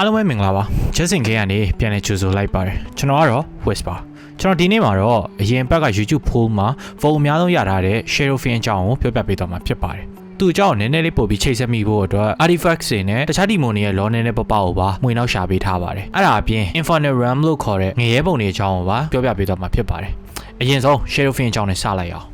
အားလုံးပဲမင်္ဂလာပါ Justin K ကနေပြန်လည်ကြိုဆိုလိုက်ပါတယ်ကျွန်တော်ကတော့ Whisper ကျွန်တော်ဒီနေ့မှာတော့အရင်ဘက်က YouTube poll မှာဖုန်းအများဆုံးရထားတဲ့ Sherofin အကြောင်းကိုပြောပြပေးသွားမှာဖြစ်ပါတယ်သူအကြောင်းကိုနည်းနည်းလေးပို့ပြီးချိတ်ဆက်မိဖို့အတွက် artifacts တွေနဲ့တခြားဒီမိုနီရဲ့ law နဲ့ပပကိုပါမှွေနောက်ရှာပေးထားပါတယ်အဲ့ဒါအပြင် Infinite Realm လို့ခေါ်တဲ့ငရဲပုံတွေအကြောင်းကိုပါပြောပြပေးသွားမှာဖြစ်ပါတယ်အရင်ဆုံး Sherofin အကြောင်းနဲ့စလိုက်အောင်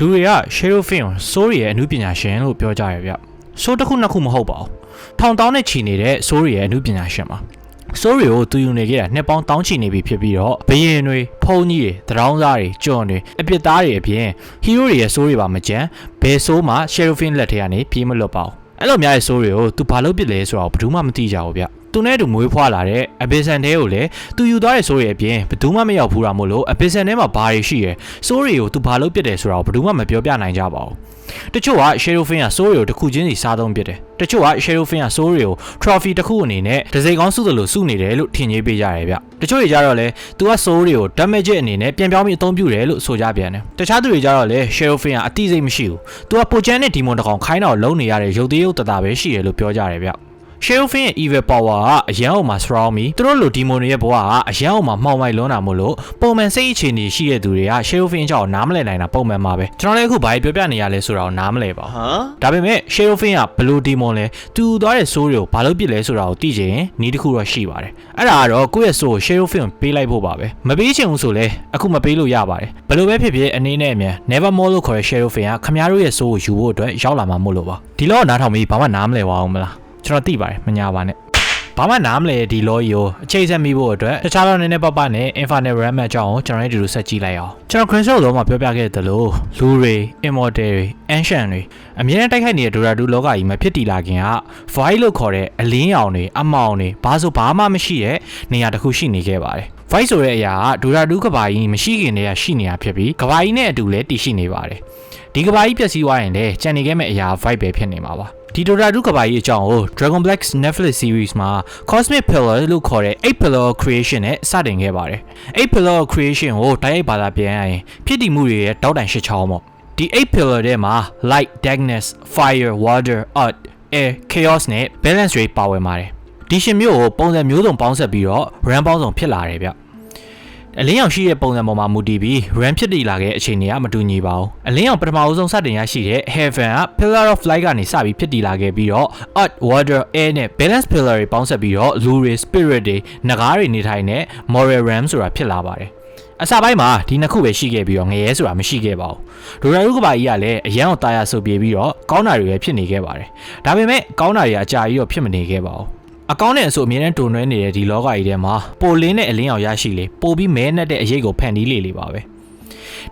လူတွေက Shadow Film ကို Story ရဲ့အမှုပညာရှင်လို့ပြောကြရဗျ။ Show တစ်ခုနှစ်ခုမဟုတ်ပါဘူး။ထောင်တောင်းနဲ့ချီနေတဲ့ Story ရဲ့အမှုပညာရှင်ပါ။ Story ကိုသူယူနေခဲ့တာနှစ်ပေါင်းတောင်းချီနေပြီဖြစ်ပြီးတော့ဘယင်တွေဖုံးကြီးတွေတရောင်းသားတွေကျွန်းတွေအပြစ်သားတွေအပြင် hero တွေရဲ့ story ပါမကြမ်းဘယ်ဆိုးမှ Shadow Film လက်ထဲကနေပြေးမလွတ်ပါဘူး။အဲ့လိုများရဲ့ story ကိုသူဘာလုပ်ပစ်လဲဆိုတော့ဘယ်သူမှမသိကြဘူးဗျ။ သူနဲ့တူမွေးဖွားလာတဲ့ Abyssal တဲကိုလည်းသူယူသွားတဲ့ story အပြင်ဘယ်သူမှမရောက်ဘူးတာမို့လို့ Abyssal ထဲမှာဘာတွေရှိရဲ story ကိုသူဘာလုပ်ပစ်တယ်ဆိုတော့ဘယ်သူမှမပြောပြနိုင်ကြပါဘူး။တချို့က Sherofin က story ကိုတစ်ခုချင်းစီစားသုံးပစ်တယ်။တချို့က Sherofin က story ကို trophy တစ်ခုအနေနဲ့ဒစိကောင်းစုသလိုစုနေတယ်လို့ထင်ကြီးပေးကြရတယ်ဗျ။တချို့တွေကြတော့လဲ तू က story ကို damage အနေနဲ့ပြန်ပြောင်းပြီးအသုံးပြုတယ်လို့ဆိုကြပြန်တယ်။တခြားသူတွေကြတော့လဲ Sherofin ကအတိစိတ်မရှိဘူး။ तू ကပိုချမ်းတဲ့ demon တစ်ကောင်ခိုင်းတော့လုံနေရတဲ့ရုပ်သေးရုပ်တတာပဲရှိတယ်လို့ပြောကြတယ်ဗျ။ Sherofin ရဲ့ evil power ကအရန်အောင်မှာ strong မီသူတို့လို demon တွေရဲ့ဘဝကအရန်အောင်မှာမှောင်မိုက်လွန်းတာမို့လို့ပုံမှန်စိတ်အခြေအနေရှိတဲ့သူတွေက Sherofin အကြောင်းနားမလည်နိုင်တာပုံမှန်ပါပဲကျွန်တော်လည်းအခုဘာပြောပြနေရလဲဆိုတာကိုနားမလည်ပါဘူးဟမ်ဒါပေမဲ့ Sherofin ကဘလို့ demon လဲသူသွားတဲ့ soul တွေကိုဘာလို့ပြစ်လဲဆိုတာကိုသိချင်ရင်နီးတစ်ခုတော့ရှိပါတယ်အဲ့ဒါကတော့ကိုယ့်ရဲ့ soul ကို Sherofin ကိုပေးလိုက်ဖို့ပါပဲမပေးချင်ဘူးဆိုလဲအခုမပေးလို့ရပါတယ်ဘလို့ပဲဖြစ်ဖြစ်အနေနဲ့အမြန် Nevermore လို့ခေါ်တဲ့ Sherofin ကခမားတို့ရဲ့ soul ကိုယူဖို့အတွက်ရောက်လာမှာမို့လို့ပါဒီလောကနားထောင်ပြီးဘာမှနားမလည်ပါဘူးမလား ကျွန်တော်သိပါတယ်မညာပါနဲ့ဘာမှနားမလဲဒီလောကြီးကိုအချိန်ဆက်မိဖို့အတွက်တခြားတော့နည်းနည်းပပနဲ့ Infinite Realm အကြောင်းကိုကျွန်တော်တို့ဒီလိုဆက်ကြည့်လိုက်အောင်ကျွန်တော် Crystal လောမှာပြောပြခဲ့တဲ့လို့လူတွေ Immortal တွေ Ancient တွေအမြဲတမ်းတိုက်ခိုက်နေတဲ့ Dota 2လောကကြီးမှာဖြစ်တည်လာခင်က Void လို့ခေါ်တဲ့အလင်းရောင်တွေအမောင်တွေဘာဆိုဘာမှမရှိတဲ့နေရာတစ်ခုရှိနေခဲ့ပါတယ် Void ဆိုတဲ့အရာက Dota 2ကဘာကြီးမရှိခင်တည်းကရှိနေတာဖြစ်ပြီးကဘာကြီးနဲ့အတူလည်းတည်ရှိနေပါတယ်ဒီကဘာကြီးပျက်စီးသွားရင်လည်းကြံနေခဲ့မဲ့အရာ Void ပဲဖြစ်နေမှာပါ ဒီ Dota 2ကဘာကြီးအကြောင်းကို Dragon Black's Netflix series မှာ Cosmic Pillar လို့ခေါ်တဲ့8 Pillar of Creation နဲ့စတင်ခဲ့ပါတယ်။8 Pillar of Creation ကိုတိုက်ရိုက်ဘာသာပြန်ရရင်ဖြစ်တည်မှုတွေရဲ့တောက်တန်ရှစ်ချောင်းပေါ့။ဒီ8 Pillar ထဲမှာ Light, Darkness, Fire, Water, Earth, Air, Chaos နဲ့ Balance တွေပါဝင်ပါတယ်။ဒီရှင်မျိုးကိုပုံစံမျိုးစုံပေါင်းစပ်ပြီးတော့ run ပေါင်းစုံဖြစ်လာတယ်ဗျ။ အလင်းရောင်ရှိတဲ့ပုံစံပေါ်မှာမူတည်ပြီး RAM ဖြစ်တည်လာတဲ့အခြေအနေကမတူညီပါဘူးအလင်းရောင်ပထမဆုံးစတင်ရရှိတဲ့ Heaven က Pillar of Light ကနေစပြီးဖြစ်တည်လာခဲ့ပြီးတော့ Earth, Water, Air နဲ့ Balance Pillar တွေပေါင်းဆက်ပြီးတော့ Lu တွေ Spirit တွေ၊နဂါးတွေနေထိုင်တဲ့ Moral RAM ဆိုတာဖြစ်လာပါတယ်အစပိုင်းမှာဒီနှစ်ခုပဲရှိခဲ့ပြီးတော့ငရဲဆိုတာမရှိခဲ့ပါဘူးဒေါ်လာရုကပါကြီးကလည်းအရန်ကိုတာယာဆိုပြေပြီးတော့ကောင်းတာတွေပဲဖြစ်နေခဲ့ပါတယ်ဒါပေမဲ့ကောင်းတာတွေကအကြာကြီးတော့ဖြစ်မနေခဲ့ပါဘူး အကောင့်နဲ့အဆိုအမြဲတမ်းတုံနှဲနေတဲ့ဒီလောကကြီးထဲမှာပိုလင်းတဲ့အလင်းအောင်ရရှိလေပိုပြီးမဲနဲ့တဲ့အရေးကိုဖန်တီးလေလေပါပဲ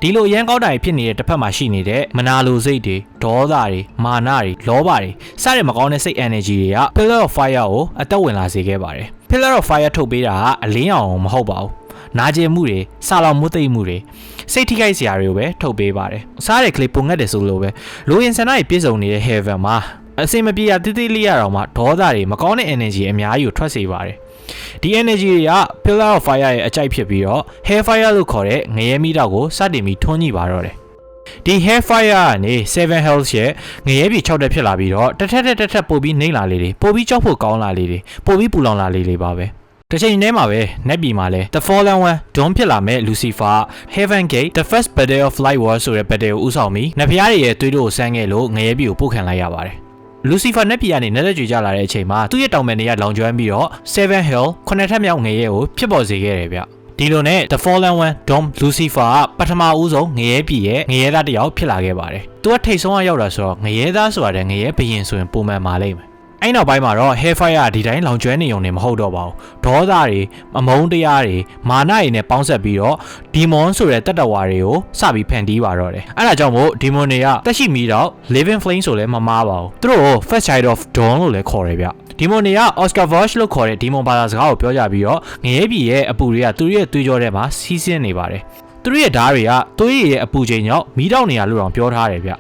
ဒီလိုရန်ကောက်တာတွေဖြစ်နေတဲ့တစ်ဖက်မှာရှိနေတဲ့မနာလိုစိတ်တွေဒေါသတွေမာနတွေလောဘတွေစတဲ့မကောင်းတဲ့စိတ် energy တွေက pillar of fire ကိုအသက်ဝင်လာစေခဲ့ပါတယ် pillar of fire ထုတ်ပေးတာကအလင်းအောင်မဟုတ်ပါဘူးနာကျင်မှုတွေဆာလောင်မှုသိမ့်မှုတွေစိတ်ထိခိုက်စရာတွေကိုပဲထုတ်ပေးပါတယ်စားတဲ့ကလေးပုံငတ်တယ်ဆိုလို့ပဲလိုရင်ဆန္ဒကြီးပြည့်စုံနေတဲ့ heaven မှာ အစင်မပြေရတိတိလေးရတော့မှဒေါသတွေမကောင်းတဲ့ energy အများကြီးကိုထွက်စေပါတယ်ဒီ energy တွေက pillar of fire ရဲ့အကြိုက်ဖြစ်ပြီးတော့ hair fire လို့ခေါ်တဲ့ငရဲမီးတောက်ကိုစတင်ပြီးထွန်းညှိပါတော့တယ်ဒီ hair fire ကနေ7 health ရဲ့ငရဲပြေ6တက်ဖြစ်လာပြီးတော့တစ်ထက်တစ်ထက်ပိုပြီးနှိမ့်လာလေလေပိုပြီးကြောက်ဖို့ကောင်းလာလေလေပိုပြီးပူလောင်လာလေလေပါပဲတစ်ချိန်တည်းမှာပဲနက်ပြည်မှာလဲ The Fallen One ဒွန်ဖြစ်လာမဲ့ Lucifer Heaven Gate The First Battle of Light War ဆိုတဲ့ battle ကိုဥဆောင်ပြီးနတ်ဖျားတွေရဲ့သွေးတို့ကိုစမ်းခဲ့လို့ငရဲပြည်ကိုပို့ခံလိုက်ရပါတယ် လူစီဖာနက်ပြည်ကနေနဲ့သက်ကြွကြလာတဲ့အချိန်မှာသူ့ရဲ့တောင်ပန်တွေကလောင်ကျွမ်းပြီးတော့7 Hill ခုနှစ်ထပ်မြောက်ငရဲကိုဖြစ်ပေါ်စေခဲ့တယ်ဗျဒီလိုနဲ့ The Fallen One Dom Lucifer ကပထမဦးဆုံးငရဲပြည်ရဲ့ငရဲသားတစ်ယောက်ဖြစ်လာခဲ့ပါတယ်သူကထိတ်ဆုံးကရောက်လာဆိုတော့ငရဲသားဆိုတာတဲ့ငရဲဘရင်ဆိုရင်ပုံမှန်ပါလိမ့်မယ် အဲ့နောက်ပိုင်းမှာတော့ Hellfire ကဒီတိုင်းလောင်ကျွမ်းနေုံနဲ့မဟုတ်တော့ပါဘူးဒေါသတွေအမုန်းတရားတွေမာနတွေနဲ့ပေါင်းဆက်ပြီးတော့ Demon ဆိုတဲ့တက်တဝါတွေကိုစပြီးဖန်တီးပါတော့တယ်အဲ့ဒါကြောင့်မို့ Demon တွေကတက်ရှိမီတော့ Living Flame ဆိုလဲမမားပါဘူးသူတို့ကို First Child of Dawn လို့လည်းခေါ်တယ်ဗျဒီမွန်တွေက Oscar Vosh လို့ခေါ်တဲ့ဒီမွန်ဘာသာစကားကိုပြောကြပြီးတော့ငရဲပြည်ရဲ့အပူတွေကသူတို့ရဲ့သွေးကြောထဲမှာစီးဆင်းနေပါတယ်သူတို့ရဲ့ဓာတ်တွေကသွေးရည်ရဲ့အပူချိန်ကြောင့်မီးတောက်နေရလို့တောင်ပြောထားတယ်ဗျ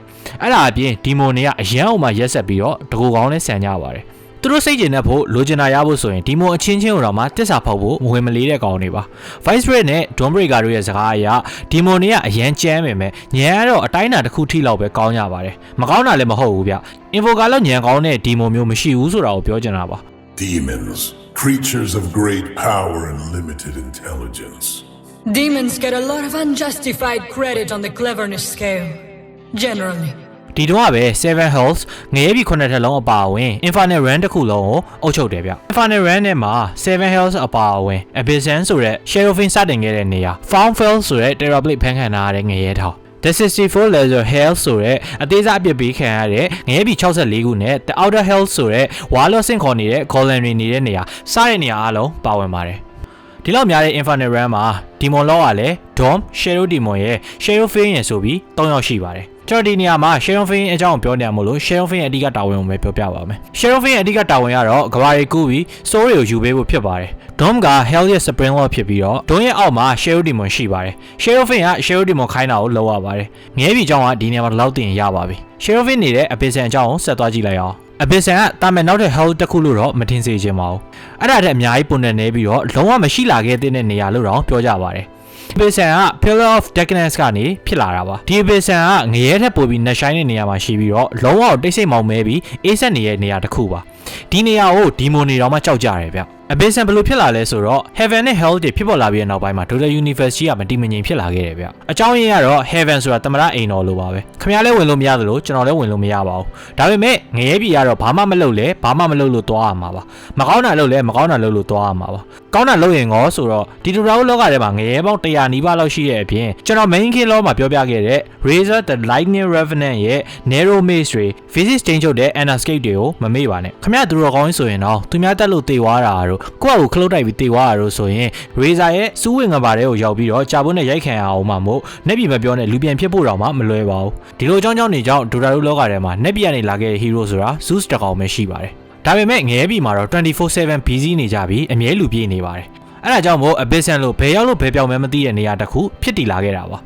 အဲ့ဒါအပြင်ဒီမွန်တွေကအရန်အောင်မှရက်ဆက်ပြီးတော့တကူကောင်းနဲ့ဆန်ကြပါတယ်သူတို့စိတ်ကျင်တတ်ဖို့လိုချင်တာရဖို့ဆိုရင်ဒီမွန်အချင်းချင်းကိုတော့မှတစ္ဆာဖောက်ဖို့မဝင်မလေးတဲ့ကောင်တွေပါ Vice Red နဲ့ Don Breaker တို့ရဲ့စကားအရဒီမွန်တွေကအရန်ကြမ်းပေမဲ့ညံကတော့အတိုင်းအတာတစ်ခုထိလောက်ပဲကောင်းကြပါတယ်မကောင်းတာလည်းမဟုတ်ဘူးဗျ Info ကလည်းညံကောင်းတဲ့ဒီမွန်မျိုးမရှိဘူးဆိုတာကိုပြောချင်တာပါ Demons, creatures of great power and limited intelligence. Demons get a lot of unjustified credit on the cleverness scale. Generally. ဒီတော့ကပဲ7 health ငရဲပြီ9ထက်လုံးအပါအဝင် infinite run တစ်ခုလုံးကိုအုပ်ချုပ်တယ်ဗျ infinite run နဲ့မှာ7 health အပါအဝင် abyssan ဆိုတဲ့ sheriffing စတင်ခဲ့တဲ့နေရာ found fell ဆိုတဲ့ terrorblade ဖန်ခံထားရတဲ့ငရဲထောင် The 64 laser health ဆိုတဲ့အသေးစားအပြစ်ပေးခံရတဲ့ငရဲပြီ64ခုနဲ့ The outer health ဆိုတဲ့ဝါလော့ဆင့်ခေါ်နေတဲ့ golem တွေနေတဲ့နေရာစတဲ့နေရာအလုံးပါဝင်ပါတယ်ဒီလောက်များတဲ့ Infinite Realm မှာ Demon Law ကလည်း Dom, Shadow Demon ရဲ့ Shadow Fiend ရဲ့ဆိုပြီး၃ယောက်ရှိပါတယ် ကျွန်တော်ဒီနေရာမှာ Shadow Fiend အကြောင်းပြောနေရမို့လို့ Shadow Fiend ရဲ့အဓိကတာဝန်ကိုပဲပြောပြပါမယ် Shadow Fiend ရဲ့အဓိကတာဝန်ကတော့ကဘာရီကူးပြီး Soul တွေကိုယူပေးဖို့ဖြစ်ပါတယ် Dom က Hell ရဲ့ Supreme Lord ဖြစ်ပြီးတော့ Dom ရဲ့အောက်မှာ Shadow Demon ရှိပါတယ် Shadow Fiend က Shadow Demon ခိုင်းတာကိုလုပ်ရပါတယ်ငဲပြီအကြောင်းကဒီနေရာမှာလောက်တင်ရပါပြီ Shadow Fiend နေတဲ့ Abyssan အကြောင်းကိုဆက်သွားကြည့်လိုက်အောင်အဘစ်ဆန်ကတာမန်နောက်တဲ့ health တစ်ခုလို့တော့မထင်စေချင်ပါဘူးအဲ့ဒါတည်းအများကြီးပုံနဲ့နေပြီးတော့လုံးဝမရှိလာခဲ့တဲ့နေရာလို့တော့ပြောကြပါတယ် အဘစ်ဆန်က pillar of darkness ကနေဖြစ်လာတာပါဒီအဘစ်ဆန်ကငရဲထက်ပိုပြီးနှဆိုင်တဲ့နေရာမှာရှိပြီးတော့လုံးဝတိတ်ဆိတ်မောင်မဲပြီးအေးဆက်နေတဲ့နေရာတစ်ခုပါဒီနေရာကိုဒီမိုနေတော်မှကြောက်ကြရတယ်ဗျအဘစ်ဆန်ဘယ်လိုဖြစ်လာလဲဆိုတော့ heaven နဲ့ hell တွေဖြစ်ပေါ်လာပြီးတဲ့နောက်ပိုင်းမှာ total universe ကြီးကမတည်မငြိမ်ဖြစ်လာခဲ့တယ်ဗျအကြောင်းရင်းကတော့ heaven ဆိုတာတမရအိမ်တော်လိုပါပဲခင်ဗျားလည်းဝင်လို့မရသလိုကျွန်တော်လည်းဝင်လို့မရပါဘူးဒါပေမဲ့ငရဲပြည်ကတော့ဘာမှမလုပ်လဲဘာမှမလုပ်လို့သွားရမှာပါမကောင်းတာလုပ်လဲမကောင်းတာလုပ်လို့သွားရမှာပါ ကောင်းတာလုပ်ရင်ငေါဆိုတော့ဒီတူရာလောကထဲမှာငရဲပေါင်း100နီးပါးလောက်ရှိတဲ့အပြင်ကျွန်တော် main king law မှာပြောပြခဲ့တဲ့ Razor the Lightning Revenant ရဲ့ Narrow Maze တွေ Physics change ချုပ်တဲ့ Anascape တွေကိုမမေ့ပါနဲ့ခင်ဗျားသူတော်ကောင်းကြီးဆိုရင်တော့သူများတက်လို့တေသွားတာတို့ကိုယ့်အကိုခလုတ်တိုက်ပြီးတေသွားတာတို့ဆိုရင် Razor ရဲ့စူးဝင်ငပါတဲ့ကိုရောက်ပြီးတော့ကြာပွန်းနဲ့ရိုက်ခံရအောင်မှမို့နှက်ပြည်မပြောနဲ့လူပြန်ဖြစ်ဖို့တော့မှမလွယ်ပါဘူးဒီလိုအကြောင်းကြောင့်နေကြောင့်ဒိုတာတို့လောကထဲမှာနှက်ပြည်ကနေလာခဲ့တဲ့ hero ဆိုတာ Zeus တကောင်ပဲရှိပါတယ် ဒါပေမဲ့ငရဲပြည်မှာတော့24/7 busy နေကြပြီးအမြဲလူပြေးနေပါတယ်အဲ့ဒါကြောင့်မို့ Abyssan လို့ဘယ်ရောက်လို့ဘယ်ပြောင်းမဲမသိတဲ့နေရာတစ်ခုဖြစ်တည်လာခဲ့တာပါ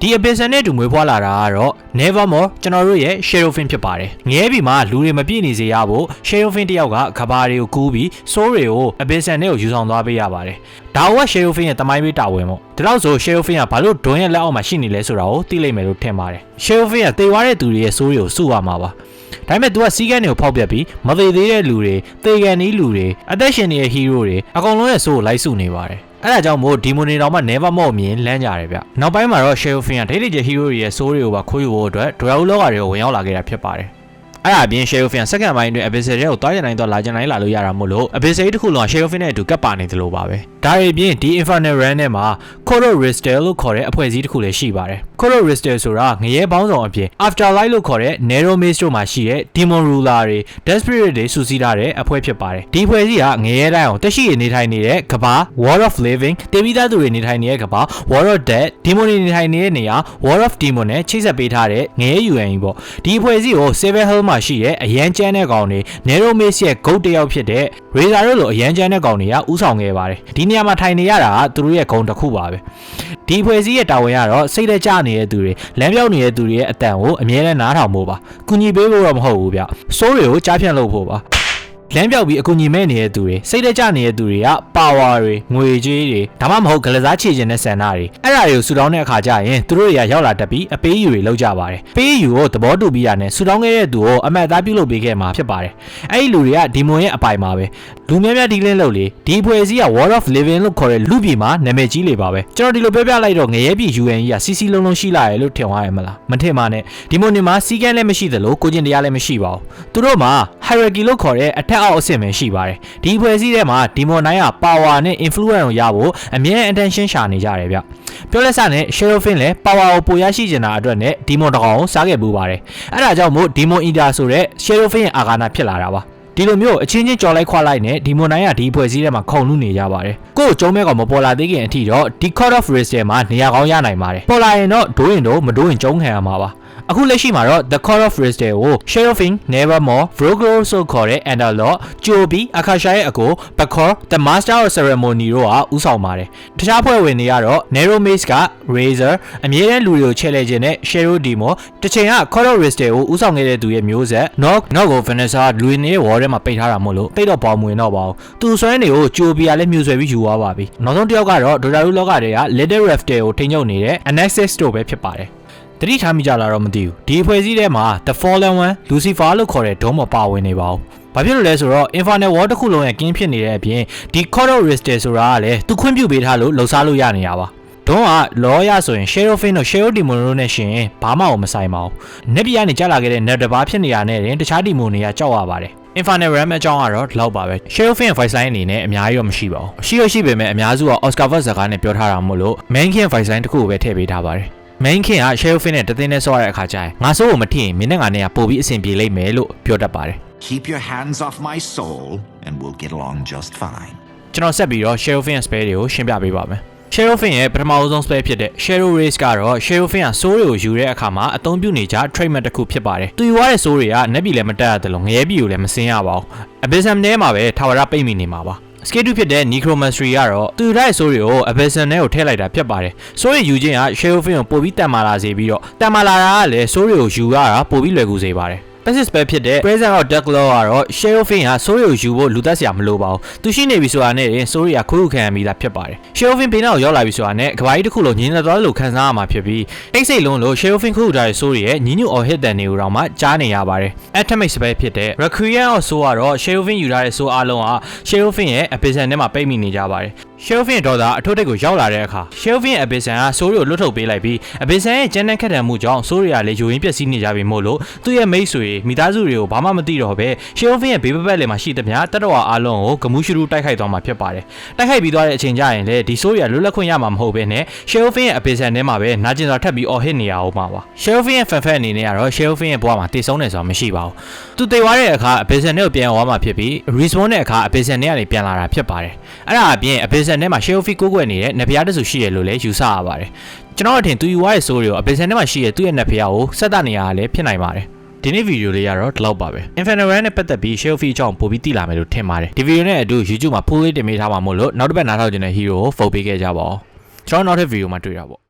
ဒီ Abyssan နဲ့တူမွေးဖွားလာတာကတော့ Nevermore ကျွန်တော်တို့ရဲ့ Sherofin ဖြစ်ပါတယ်ငဲပြီမှာလူတွေမပြည့်နေစေရဖို့ Sherofin တယောက်ကကဘာတွေကိုကူးပြီး Soul တွေကို Abyssan နဲ့ကိုယူဆောင်သွားပေးရပါတယ်ဒါက Sherofin ရဲ့တမိုင်းပေးတာဝန်ပေါ့ဒါတော့ဆို Sherofin ကဘာလို့ဒွန်ရဲ့လက်အောက်မှာရှိနေလဲဆိုတာကိုသိလိမ့်မယ်လို့ထင်ပါတယ် Sherofin ကတေသွားတဲ့သူတွေရဲ့ Soul တွေကိုစုရမှာပါ ဒါပေမဲ့ तू ကစီးကန်းတွေကိုဖောက်ပြက်ပြီးမသေးသေးတဲ့လူတွေသေကန်နီးလူတွေအသက်ရှင်နေတဲ့ hero တွေအကုန်လုံးရဲ့ဆိုးကိုလိုက်စုနေပါတယ်အဲ့ဒါကြောင့်မို့ဒီမိုနေတော်မှ never မော့မြင်လမ်းကြရတယ်ဗျနောက်ပိုင်းမှာတော့ Shelfin ကဒိတ်ဒိတ်ကျ hero တွေရဲ့ဆိုးတွေကိုပါခိုးယူဖို့အတွက်ဒရာဦးလောကတွေကိုဝင်ရောက်လာခဲ့တာဖြစ်ပါတယ် အဲ့ဒါအပြင် Shelfin စက္ကန့်ပိုင်းအတွင်း Abyssal တွေကိုတွားရနိုင်တော့လာကြနိုင်လာလို့ရတာမို့လို့ Abyssal တစ်ခုလုံး Shelfin နဲ့အတူကပ်ပါနေသလိုပါပဲဒါတွေအပြင်ဒီ Infernal Run ထဲမှာ Koro Ristel လို့ခေါ်တဲ့အဖွဲ့အစည်းတစ်ခုလည်းရှိပါတယ် Koro Ristel ဆိုတာငရဲပေါင်းဆောင်အပြင် Afterlife လို့ခေါ်တဲ့ Narrow Maze တို့မှာရှိတဲ့ Demon Ruler တွေ Death Spirit တွေစုစည်းထားတဲ့အဖွဲ့ဖြစ်ပါတယ်ဒီအဖွဲ့အစည်းကငရဲတိုင်းအောင်တက်ရှိရနေထိုင်နေတဲ့ကဘာ World of Living တေပြီးသားသူတွေနေထိုင်နေတဲ့ကဘာ World of Dead Demon တွေနေထိုင်နေတဲ့နေရာ World of Demon နဲ့ချိတ်ဆက်ပေးထားတဲ့ငရဲ UN ပေါ့ဒီအဖွဲ့အစည်းကို Seven Hell မှာရှိတဲ့အရန်ကျန်းတဲ့ကောင်တွေ Narrow Maze ရဲ့ GOAT တယောက်ဖြစ်တဲ့ Razor တို့လိုအရန်ကျန်းတဲ့ကောင်တွေကဥဆောင်ခဲ့ပါတယ်ဒီနေရာမှာထိုင်နေရတာကသူတို့ရဲ့ဂုံတစ်ခုပါပဲဒီဖွဲ့စည်းရဲ့တာဝန်ကတော့စိတ်လက်ကျနေတဲ့သူတွေလမ်းပြောင်းနေတဲ့သူတွေရဲ့အတန်ကိုအမြဲတမ်းနားထောင်ဖို့ပါကုညီပေးဖို့တော့မဟုတ်ဘူးဗျစိုးတွေကိုကြားဖြန့်လုပ်ဖို့ပါ လမ်းပြောက်ပြီးအကူညီမဲ့နေတဲ့သူတွေစိတ်လက်ကျနေတဲ့သူတွေကပါဝါတွေငွေကြေးတွေဒါမှမဟုတ်ဂလစားချေခြင်းတဲ့ဆန္ဒတွေအဲ့ဒါတွေကိုဆူတောင်းတဲ့အခါကျရင်သူတို့တွေကရောက်လာတတ်ပြီးအပေးယူတွေလောက်ကြပါတယ်ပေးယူကိုသဘောတူပြီးရတယ်ဆူတောင်းခဲ့တဲ့သူကိုအမှတ်အသားပြုလုပ်ပေးခဲ့မှာဖြစ်ပါတယ်အဲ့ဒီလူတွေကဒီမွန်ရဲ့အပိုင်ပါပဲလူများများဒီလင်းလုပ်လေဒီဖွဲ့စည်းက World of Living လို့ခေါ်တဲ့လူပြည်မှာနာမည်ကြီးလေပါပဲကျွန်တော်ဒီလိုပြောပြလိုက်တော့ငရဲပြည် UN ကြီးကစီစီလုံးလုံးရှိလာတယ်လို့ထင်သွားရမလားမထင်ပါနဲ့ဒီမွန်နေမှာစီကန်းလည်းမရှိသလိုကိုကျင်တရားလည်းမရှိပါဘူးသူတို့မှာ hierarchy လို့ခေါ်တဲ့အထက်အောက်အဆင့်ပဲရှိပါတယ်ဒီဖွဲ့စည်းထဲမှာဒီမွန်နိုင်က power နဲ့ influence ကိုရဖို့အမြဲ attention ရှာနေကြတယ်ဗျပြောလက်စနဲ့ Sherofin လည်း power ကိုပိုရရှိချင်တာအတွက်နဲ့ဒီမွန်တကောင်ကိုစားခဲ့ပူပါတယ်အဲ့ဒါကြောင့်မို့ဒီမွန် Inter ဆိုတဲ့ Sherofin ရဲ့အာဃာနာဖြစ်လာတာပါဒီလိုမျိုးအချင်းချင်းကြော်လိုက်ခွာလိုက်နဲ့ဒီမွန်နိုင်ကဒီဖွဲ့စည်းထဲမှာခုံလူနေကြပါတယ်ကို့ကျုံးမဲကောင်မပေါ်လာသေးခင်အထိတော့ဒီ Court of Risk ထဲမှာနေရာကောင်းရနိုင်ပါတယ်ပေါ်လာရင်တော့ဒိုးရင်တော့မဒိုးရင်ကျုံးခံရမှာပါ အခုလက်ရှိမှာတော့ The Court of Crystal ကို Sherofin Nevermore Vrogro ဆိုခေါ်တဲ့ Andalot ဂျိုဘီအခါရှာရဲ့အကို Bakor The Master of Ceremony တို့ကဥဆောင်ပါတယ်တခြားဖွဲ့ဝင်တွေကတော့ Narrow Maze က Razor အမြဲတမ်းလူတွေကိုချဲလဲခြင်းနဲ့ Shero Demo တစ်ချိန်က Court of Crystal ကိုဥဆောင်ခဲ့တဲ့သူရဲ့မျိုးဆက် Nog Nog ကို Vanessa လူတွေနေတဲ့ wall ထဲမှာပိတ်ထားတာမို့လို့တိတ်တော့ပေါင်းမဝင်တော့ပါဘူးသူဆွဲနေကိုဂျိုဘီကလည်းမြူဆွဲပြီးယူသွားပါပြီနောက်ဆုံးတစ်ယောက်ကတော့ Dota လောကတွေက Little Rafter ကိုထိန်းချုပ်နေတဲ့ Annexus တို့ပဲဖြစ်ပါတယ် တတိထားမိကြလားတော့မသိဘူးဒီအဖွဲ့အစည်းထဲမှာ The Fallen One Lucifer လို့ခေါ်တဲ့ဒုံးမပါဝင်နေပါဘူးဘာဖြစ်လို့လဲဆိုတော့ Inferno War တစ်ခုလုံးရဲ့ကင်းဖြစ်နေတဲ့အပြင်ဒီ Court of Ristel ဆိုတာကလည်းသူခွင့်ပြုပေးထားလို့လှုပ်ရှားလို့ရနေရပါဒုံးကလောရဆိုရင် Sherofin တို့ Shero Demon တို့နဲ့ရှင်ဘာမှမဆိုင်ပါဘူး။နှစ်ပြကနေကြာလာခဲ့တဲ့ net တစ်ပါးဖြစ်နေရတဲ့တခြား Demon တွေကကြောက်ရပါတယ်။ Inferno Realm အကြောင်းကတော့ဒီလောက်ပါပဲ။ Sherofin voice line အနေနဲ့အများကြီးတော့မရှိပါဘူး။ရှိရရှိပေမဲ့အများစုက Oscar Voice စကားနဲ့ပြောထားတာမို့လို့ Main King voice line တစ်ခုကိုပဲထည့်ပေးထားပါတယ်။ main king က shelf နဲ့တသိန်းနဲ့ဆော့ရတဲ့အခါကျရင်ငါစိုးကိုမထင်ရင်မင်းနဲ့ငါနဲ့ကပို့ပြီးအဆင်ပြေလိမ့်မယ်လို့ပြောတတ်ပါတယ် Keep your hands off my soul, and we'll get along just fine. ကျွန်တော်ဆက်ပြီးတော့ Sherofin spell တွေကိုရှင်းပြပေးပါမယ် Sherofin ရဲ့ပထမအဆုံး spell ဖြစ်တဲ့ Shadow Race ကတော့ Sherofin က soul တွေကိုယူတဲ့အခါမှာအသုံးပြုနေကြ trademark တစ်ခုဖြစ်ပါတယ်သူယူရတဲ့ soul တွေကနက်ပြည်လည်းမတက်ရတယ်လို့ငရဲပြည်ကိုလည်းမစင်းရပါဘူး Abyssum ထဲမှာပဲထာဝရပိတ်မိနေမှာပါ Skate 2ဖြစ်တဲ့ Necromancy ကတော့သူထားတဲ့ soul တွေကို Abyssum ထဲကိုထည့်လိုက်တာဖြစ်ပါတယ် soul တွေယူခြင်းက Sherofin ကိုပို့ပြီးတန်မာလာစေပြီးတော့တန်မာလာတာကလည်း soul တွေကိုယူရတာပို့ပြီးလွယ်ကူစေပါတယ် passive spell ဖြစ်တဲ့ present of dark law ကတော့ sherofin ဟာ soul ကိုယူဖို့လူသက်စရာမလိုပါဘူးသူရှိနေပြီဆိုတာနဲ့ရင် soul ရခွေးခုခံရမိတာဖြစ်ပါတယ် sherofin ဘေးနောက်ရောက်လာပြီဆိုတာနဲ့ကဘာကြီးတစ်ခုလုံးညင်သက်သွားလို့ခံစားရမှာဖြစ်ပြီးတိတ်ဆိတ်လုံးလို့ sherofin ခုထားတဲ့ soul ရဲ့ညီညွတ် or hit တန်တွေကိုတော့မှကြားနေရပါတယ် atomic spell ဖြစ်တဲ့ requiem of soul ကတော့ sherofin ယူထားတဲ့ soul အလုံးက sherofin ရဲ့ abyssin ထဲမှာပိတ်မိနေကြပါတယ် sherofin ဒေါ်သာအထုပ်တိတ်ကိုရောက်လာတဲ့အခါ sherofin abyssin က soul ကိုလွတ်ထုတ်ပေးလိုက်ပြီး abyssin ရဲ့ကျန်းတဲ့ခက်တံမှုကြောင့် soul တွေကလည်းယိုရင်းပျက်စီးနေကြပြီမို့လို့သူ့ရဲ့မိတ်ဆွေမိသားစုတွေကိုဘာမှမသိတော့ပဲ sherofin ရဲ့ဘေးပပတ်လည်မှာရှိသမျှတတဝါအားလုံးကိုဂမှုရှုရူတိုက်ခိုက်သွားမှာဖြစ်ပါတယ်တိုက်ခိုက်ပြီးသွားတဲ့အချိန်ကျရင်လည်းဒီ soul တွေကလွတ်လပ်ခွင့်ရမှာမဟုတ်ဘဲနဲ့ sherofin ရဲ့ abyssin ထဲမှာပဲနာကျင်စွာထပ်ပြီး or hit နေရအောင်ပါပါ sherofin ရဲ့ fan fan အနေနဲ့ကတော့ sherofin ရဲ့ဘဝမှာတည်ဆုံးတယ်ဆိုတာမရှိပါဘူးသူတည်သွားတဲ့အခါ abyssin နဲ့ပြန်သွားမှာဖြစ်ပြီး respawn တဲ့အခါ abyssin နဲ့ကနေပြန်လာတာဖြစ်ပါတယ်အဲ့ဒါအပြင် abyssin နဲ့မှာ sherofin ကိုကိုွယ်နေတဲ့နဗျားတဆူရှိရလို့လည်းယူဆရပါတယ်ကျွန်တော်အထင်သူယူရတဲ့ soul တွေကို abyssin နဲ့မှာရှိရသူ့ရဲ့နဗျားကိုဆက်တနေရတာလည်းဖြစ်နိုင်ပါတယ်ဒီနေ့ဗီဒီယိုလေးကတော့ဒီလောက်ပါပဲ Infinite Run နဲ့ပတ်သက်ပြီး Shelfie အကြောင်းပို့ပြီးသိလာမယ်လို့ထင်ပါတယ်ဒီဗီဒီယိုနဲ့အတူ YouTube မှာ full လေးတင်ပေးထားမှာမို့လို့နောက်တစ်ပတ်နားထောင်ကျင်တဲ့ hero ကို vote ပေးခဲ့ကြပါဦးကျွန်တော်နောက်ထပ်ဗီဒီယိုမှာတွေ့တာပေါ့